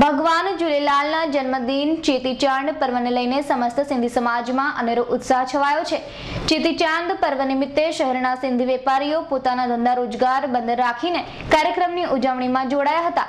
ભગવાન ઝૂલેલાલના જન્મદિન ચેતીચાંદ પર્વને લઈને સમસ્ત સિંધી સમાજમાં અનેરો ઉત્સાહ છવાયો છે. ચેતીચાંદ પર્વ નિમિત્તે શહેરના સિંધી વેપારીઓ પોતાના ધંધા રોજગાર બંધ રાખીને કાર્યક્રમની ઉજવણીમાં જોડાયા હતા.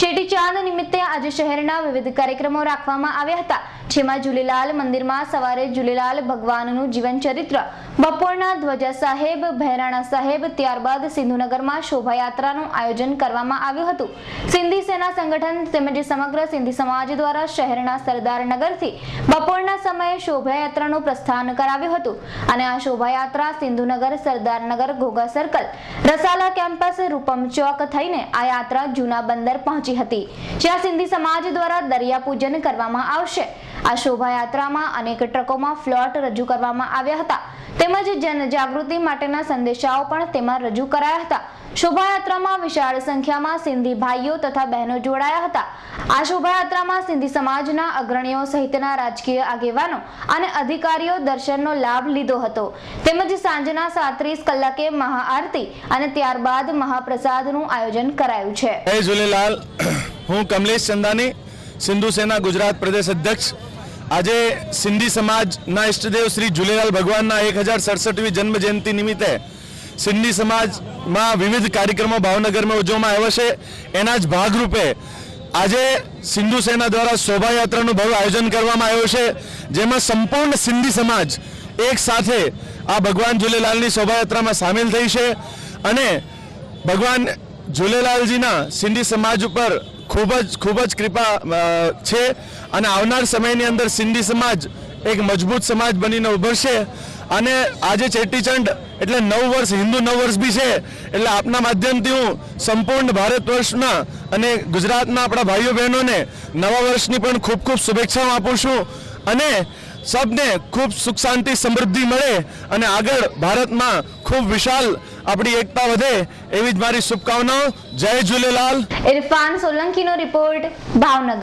ચેટીચાંદ નિમિત્તે આજે શહેરના વિવિધ કાર્યક્રમો રાખવામાં આવ્યા હતા, જેમાં ઝૂલેલાલ મંદિરમાં સવારે ઝૂલેલાલ ભગવાનનું જીવન ચરિત્ર, બપોરના ધ્વજા સાહેબ, ભૈરાણા સાહેબ, ત્યારબાદ સિંધુનગરમાં શોભાયાત્રાનું આયોજન કરવામાં આવ્યું હતું. સિંધી સેના સંગઠન તેમજ સમગ્ર સિંધી સમાજ દ્વારા શહેરના સરદારનગરથી બપોરના સમયે શોભાયાત્રાનું પ્રસ્થાન કરાવ્યું હતું અને આ શોભાયાત્રા સિંધુનગર સરદારનગર ઘોઘા સર્કલ રસાલા કેમ્પસ રૂપમ ચોક થઈને આ યાત્રા જૂના બંદર પહોંચી હતી. જ્યાં સિંધી સમાજ દ્વારા દરિયા પૂજન કરવામાં આવશે. આ શોભાયાત્રામાં અનેક ટ્રકોમાં ફ્લોટ રજૂ કરવામાં આવ્યા હતા. તેમજ જનજાગૃતિ માટેના સંદેશાઓ પણ તેમાં રજૂ કરાયા હતા. શોભાયાત્રામાં વિશાળ સંખ્યામાં સિંધી ભાઈઓ તથા બહેનો જોડાયા હતા. આ શોભાયાત્રામાં સિંધી સમાજના અગ્રણીઓ સહિતના રાજકીય આગેવાનો અને અધિકારીઓ દર્શનનો લાભ લીધો હતો. તેમજ સાંજના સાત્રીસ કલાકે મહાઆરતી અને ત્યારબાદ મહાપ્રસાદનું આયોજન કરાયું છે. જય ઝૂલેલાલ, હું કમલેશ ચંદાની, સિંધુ સેના ગુજરાત પ્રદેશ અધ્યક્ષ આજે સિંધી સમાજના ઇષ્ટદેવ શ્રી ઝૂલેલાલ ભગવાનના એક હજાર સડસઠવી જન્મ જયંતિ નિમિત્તે સિંધી સમાજમાં વિવિધ કાર્યક્રમો ભાવનગરમાં ઉજવવામાં આવ્યા છે. એના જ ભાગરૂપે આજે સિંધુ સેના દ્વારા શોભાયાત્રાનું ભવ્ય આયોજન કરવામાં આવ્યું છે. જેમાં સંપૂર્ણ સિંધી સમાજ એક સાથે આ ભગવાન ઝુલેલાલની શોભાયાત્રામાં સામેલ થઈ છે. અને ભગવાન ઝૂલેલાલજીના સિંધી સમાજ ઉપર ખૂબ જ ખૂબ જ કૃપા છે. અને આવનાર સમયની અંદર સિંધી સમાજ એક મજબૂત સમાજ બનીને ઉભરશે. અને આજે ચેટીચંડ એટલે નવ વર્ષ, હિન્દુ નવ વર્ષ બી છે, એટલે આપના માધ્યમથી હું સંપૂર્ણ ભારત વર્ષના અને ગુજરાતના આપણા ભાઈઓ બહેનોને નવા વર્ષની પણ ખૂબ ખૂબ શુભેચ્છાઓ આપું છું. અને સબને ખૂબ સુખ શાંતિ, સમૃદ્ધિ મળે. અને આગળ ભારતમાં ખૂબ વિશાલ આપણી એકતા વધે એવી જ મારી શુભકામનાઓ. જય ઝૂલેલાલ. ઇરફાન સોલંકીનો રિપોર્ટ ભાવનગર.